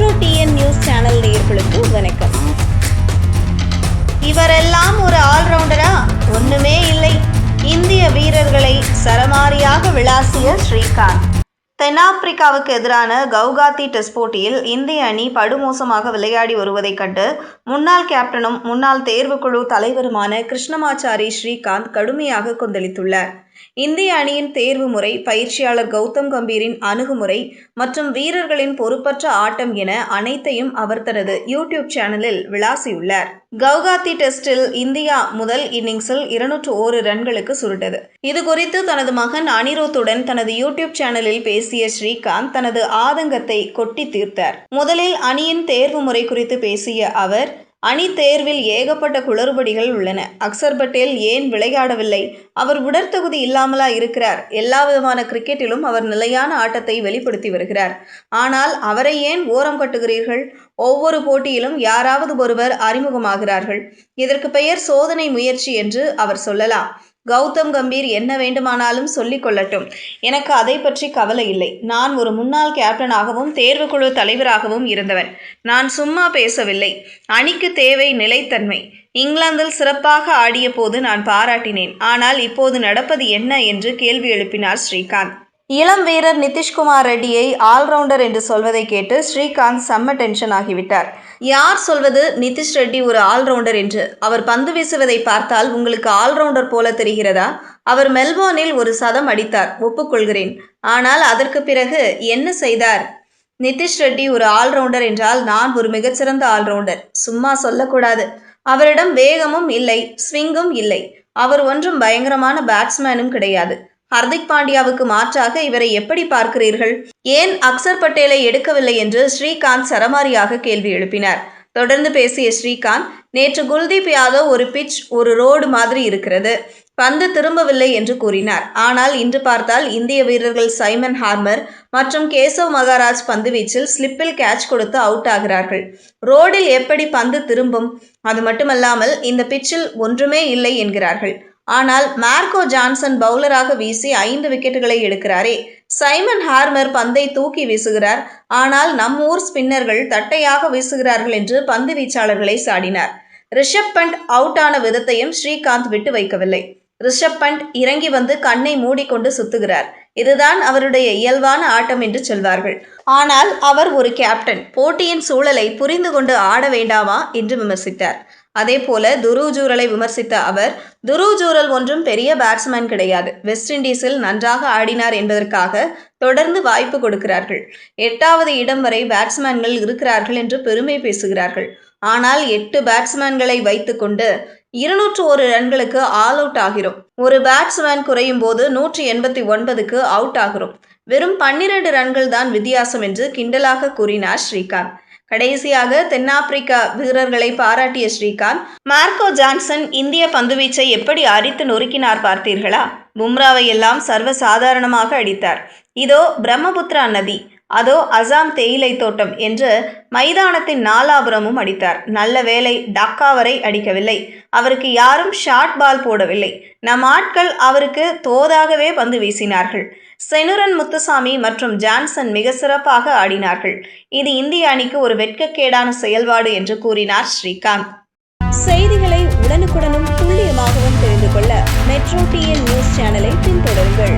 Metro TN news channel நேயர்களுக்கு வணக்கம். இவரெல்லாம் ஒரு ஆல்ரவுண்டரா? ஒண்ணுமே இல்லை. இந்திய வீரர்களை சரமாரியாக விளாசிய ஸ்ரீகாந்த். தென்னாப்பிரிக்காவுக்கு எதிரான கவுகாத்தி டெஸ்ட் போட்டியில் இந்திய அணி படுமோசமாக விளையாடி வருவதைக் கண்டு முன்னாள் கேப்டனும் முன்னாள் தேர்வுக்குழு தலைவருமான கிருஷ்ணமாச்சாரி ஸ்ரீகாந்த் கடுமையாக கொந்தளித்துள்ளார். இந்திய அணியின் தேர்வு முறை பயிற்சியாளர் கௌதம் கம்பீரின் அணுகுமுறை மற்றும் வீரர்களின் பொறுப்பற்ற ஆட்டம் என அனைத்தையும் அவர் தனது யூடியூப் சேனலில் விளாசியுள்ளார். கவுகாத்தி டெஸ்டில் இந்தியா முதல் இன்னிங்ஸில் இருநூற்று ஓரு ரன்களுக்கு சுருட்டது. இது குறித்து தனது மகன் அனிருத்துடன் தனது யூடியூப் சேனலில் பேசிய ஸ்ரீகாந்த் தனது ஆதங்கத்தை கொட்டி தீர்த்தார். முதலில் அணியின் தேர்வு முறை குறித்து பேசிய அவர் அணி தேர்வில் ஏகப்பட்ட குளறுபடிகள் உள்ளன. அக்சர் பட்டேல் ஏன் விளையாடவில்லை? அவர் உடற்தகுதி இல்லாமலா இருக்கிறார்? எல்லா விதமான கிரிக்கெட்டிலும் அவர் நிலையான ஆட்டத்தை வெளிப்படுத்தி வருகிறார். ஆனால் அவரை ஏன் ஓரம் கட்டுகிறீர்கள்? ஒவ்வொரு போட்டியிலும் யாராவது ஒருவர் அறிமுகமாகிறார்கள். இதற்கு பெயர் சோதனை முயற்சி என்று அவர் சொல்லலாம். கௌதம் கம்பீர் என்ன வேண்டுமானாலும் சொல்லிக் கொள்ளட்டும். எனக்கு அதை பற்றி கவலை இல்லை. நான் ஒரு முன்னாள் கேப்டனாகவும் தேர்வுக்குழு தலைவராகவும் இருந்தவன். நான் சும்மா பேசவில்லை. அணிக்கு தேவை நிலைத்தன்மை. இங்கிலாந்தில் சிறப்பாக ஆடிய போது நான் பாராட்டினேன். ஆனால் இப்போது நடப்பது என்ன என்று கேள்வி எழுப்பினார் ஸ்ரீகாந்த். இளம் வீரர் நிதிஷ்குமார் ரெட்டியை ஆல்ரவுண்டர் என்று சொல்வதை கேட்டு ஸ்ரீகாந்த் செம்ம டென்ஷன் ஆகிவிட்டார். யார் சொல்வது நிதிஷ் ரெட்டி ஒரு ஆல்ரவுண்டர் என்று? அவர் பந்து வீசுவதை பார்த்தால் உங்களுக்கு ஆல்ரவுண்டர் போல தெரிகிறதா? அவர் மெல்போர்னில் ஒரு சதம் அடித்தார் ஒப்புக்கொள்கிறேன். ஆனால் அதற்கு பிறகு என்ன செய்தார்? நிதிஷ் ரெட்டி ஒரு ஆல்ரவுண்டர் என்றால் நான் ஒரு மிகச்சிறந்த ஆல்ரவுண்டர். சும்மா சொல்லக்கூடாது. அவரிடம் வேகமும் இல்லை ஸ்விங்கும் இல்லை. அவர் ஒன்றும் பயங்கரமான பேட்ஸ்மேனும் கிடையாது. ஹர்திக் பாண்டியாவுக்கு மாற்றாக இவரை எப்படி பார்க்கிறீர்கள்? ஏன் அக்சர் பட்டேலை எடுக்கவில்லை என்று ஸ்ரீகாந்த் சரமாரியாக கேள்வி எழுப்பினார். தொடர்ந்து பேசிய ஸ்ரீகாந்த் நேற்று குல்தீப் யாதவ் ஒரு பிட்ச் ஒரு ரோடு மாதிரி இருக்கிறது. பந்து திரும்பவில்லை என்று கூறினார். ஆனால் இன்று பார்த்தால் இந்திய வீரர்கள் சைமன் ஹார்மர் மற்றும் கேசவ் மகாராஜ் பந்து வீச்சில் ஸ்லிப்பில் கேட்ச் கொடுத்து அவுட் ஆகிறார்கள். ரோடில் எப்படி பந்து திரும்பும்? அது மட்டுமல்லாமல் இந்த பிட்சில் ஒன்றுமே இல்லை என்கிறார்கள். ஆனால் மார்க்கோ ஜான்சன் பவுலராக வீசி ஐந்து விக்கெட்டுகளை எடுக்கிறாரே. சைமன் ஹார்மர் பந்தை தூக்கி வீசுகிறார். ஆனால் நம் ஊர் ஸ்பின்னர்கள் தட்டையாக வீசுகிறார்கள் என்று பந்து வீச்சாளர்களை சாடினார். ரிஷப் பண்ட் அவுட் ஆன விதத்தையும் ஸ்ரீகாந்த் விட்டு வைக்கவில்லை. ரிஷப் பண்ட் இறங்கி வந்து கண்ணை மூடிக்கொண்டு சுத்துகிறார். இதுதான் அவருடைய இயல்பான ஆட்டம் என்று சொல்வார்கள். ஆனால் அவர் ஒரு கேப்டன் போட்டியின் சூழலை புரிந்து கொண்டு ஆட வேண்டாமா? என்று விமர்சித்தார். அதே போல துருவ் ஜூரலை விமர்சித்த அவர் துருவ் ஜூரல் ஒன்றும் பெரிய பேட்ஸ்மேன் கிடையாது. வெஸ்ட் இண்டீஸில் நன்றாக ஆடினார் என்பதற்காக தொடர்ந்து வாய்ப்பு கொடுக்கிறார்கள். எட்டாவது இடம் வரை பேட்ஸ்மேன்கள் இருக்கிறார்கள் என்று பெருமை பேசுகிறார்கள். ஆனால் எட்டு பேட்ஸ்மேன்களை வைத்துக்கொண்டு இருநூற்று ஒரு ரன்களுக்கு ஆல் அவுட் ஆகிறோம். ஒரு பேட்ஸ்மேன் குறையும் போது நூற்றி எண்பத்தி ஒன்பதுக்கு அவுட் ஆகிறோம். வெறும் பன்னிரண்டு ரன்கள் தான் வித்தியாசம் என்று கிண்டலாக கூறினார் ஸ்ரீகாந்த். கடைசியாக தென்னாப்பிரிக்கா வீரர்களை பாராட்டிய ஸ்ரீகாந்த் மார்க்கோ ஜான்சன் இந்திய பந்துவீச்சை எப்படி அரித்து நொறுக்கினார் பார்த்தீர்களா? பும்ராவை எல்லாம் சர்வ சாதாரணமாக அடித்தார். இதோ பிரம்மபுத்திரா நதி அதோ அசாம் தேயிலை தோட்டம் என்று மைதானத்தின் நாலாபுரமும் அடித்தார். நல்ல வேலை டக்கா வரை அடிக்கவில்லை. அவருக்கு யாரும் ஷார்ட் பால் போடவில்லை. நம் ஆட்கள் அவருக்கு தோதாகவே பந்து வீசினார்கள். செனுரன் முத்துசாமி மற்றும் ஜான்சன் மிக சிறப்பாக ஆடினார்கள். இது இந்திய அணிக்கு ஒரு வெட்கக்கேடான செயல்பாடு என்று கூறினார் ஸ்ரீகாந்த். செய்திகளை உடனுக்குடனும் துல்லியமாகவும் தெரிந்து கொள்ள மெட்ரோ டிஎன் நியூஸ் சேனலை பின்தொடருங்கள்.